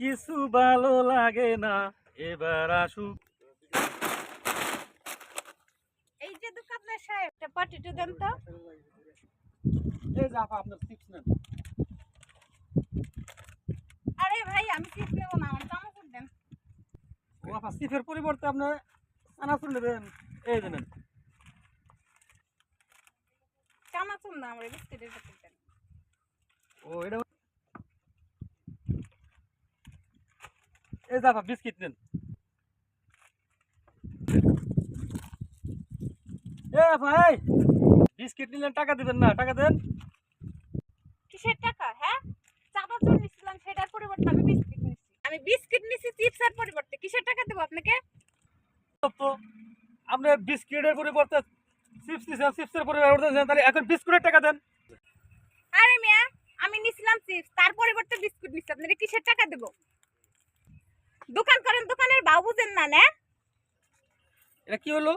কিছু ভালো লাগে না এবার আসুক। এই যে দোকানের সাহেব একটা পটেটো দেন তো। এই যে আপা আপনার চিপস নেন। আরে ভাই আমি চিপস নেব না আমার চানাচুর দেন। ও আপা চিপসের পরিবর্তে আপনি চানাচুর নেবেন। এই যে নেন। না আমার বিস্কিটের প্যাকেট দেন। ও এটা এই আপা বিস্কিট নেন। এ এই বিস্কিট নিলেন টাকা দিবেন না টাকা দেন। কিসের টাকা হ্যাঁ? চানাচুর নিছিলাম সেটার পরিবর্তে আমি বিস্কিট নিছি। আমি বিস্কিট নিছি চিপসের পরিবর্তে কিসের টাকা দেবো আপনাকে? তো আপনি বিস্কিটের পরিবর্তে চিপস নিছেন চিপসের পরিবর্তে তাহলে এখন বিস্কুটের টাকা দেন। আরে মিয়া আমি নিছিলাম চিপস তার পরিবর্তে বিস্কুট নিছি আপনাকে কিসের টাকা দেবো? দোকান করেন দোকানের বাবু বুঝেন না না? এটা কি হলো?